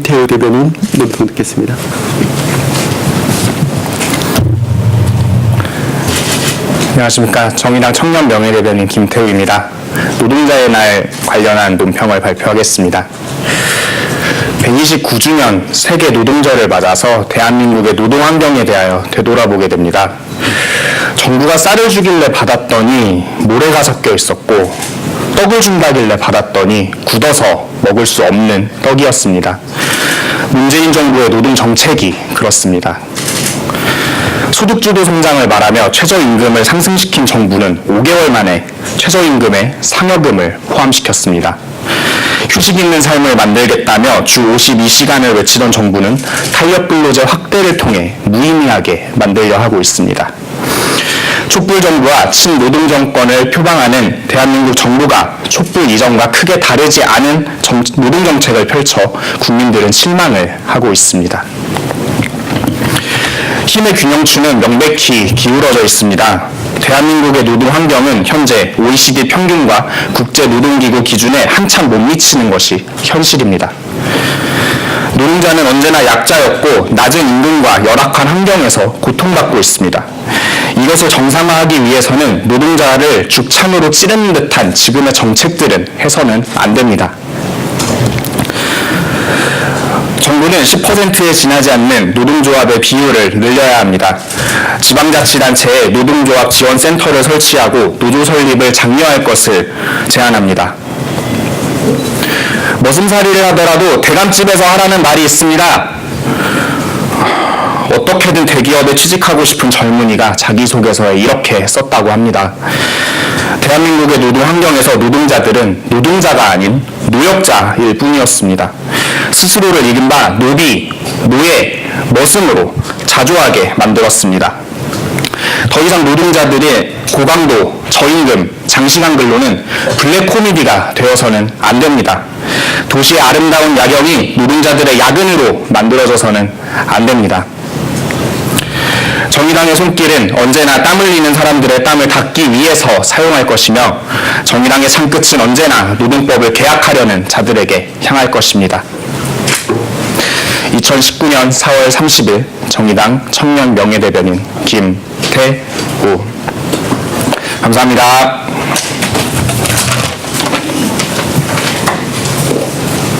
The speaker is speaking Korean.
김태우 대변인 논평 듣겠습니다. 안녕하십니까. 정의당 청년 명예대변인 김태우입니다. 노동자의 날 관련한 논평을 발표하겠습니다. 129주년 세계 노동절을 맞아서 대한민국의 노동 환경에 대하여 되돌아보게 됩니다. 정부가 쌀을 주길래 받았더니 모래가 섞여 있었고 떡을 준다길래 받았더니 굳어서 먹을 수 없는 떡이었습니다. 문재인 정부의 노동 정책이 그렇습니다. 소득주도 성장을 말하며 최저임금을 상승시킨 정부는 5개월 만에 최저임금에 상여금을 포함시켰습니다. 휴식 있는 삶을 만들겠다며 주 52시간을 외치던 정부는 탄력 근로제 확대를 통해 무의미하게 만들려 하고 있습니다. 촛불 정부와 친노동 정권을 표방하는 대한민국 정부가 촛불 이전과 크게 다르지 않은 정- 노동 정책을 펼쳐 국민들은 실망을 하고 있습니다. 힘의 균형추는 명백히 기울어져 있습니다. 대한민국의 노동 환경은 현재 OECD 평균과 국제노동기구 기준에 한참 못 미치는 것이 현실입니다. 노동자는 언제나 약자였고 낮은 임금과 열악한 환경에서 고통받고 있습니다. 이것을 정상화하기 위해서는 노동자를 죽창으로 찌르는 듯한 지금의 정책들은 해서는 안 됩니다. 정부는 10%에 지나지 않는 노동조합의 비율을 늘려야 합니다. 지방자치단체에 노동조합 지원센터를 설치하고 노조 설립을 장려할 것을 제안합니다. 머슴살이를 하더라도 대감집에서 하라는 말이 있습니다. 어떻게든 대기업에 취직하고 싶은 젊은이가 자기소개서에 이렇게 썼다고 합니다. 대한민국의 노동 환경에서 노동자들은 노동자가 아닌 노역자일 뿐이었습니다. 스스로를 이른바 노비, 노예, 머슴으로 자조하게 만들었습니다. 더 이상 노동자들의 고강도, 저임금, 장시간 근로는 블랙 코미디가 되어서는 안 됩니다. 도시의 아름다운 야경이 노동자들의 야근으로 만들어져서는 안 됩니다. 정의당의 손길은 언제나 땀 흘리는 사람들의 땀을 닦기 위해서 사용할 것이며 정의당의 창끝은 언제나 노동법을 개혁하려는 자들에게 향할 것입니다. 2019년 4월 30일 정의당 청년 명예대변인 김태우 감사합니다.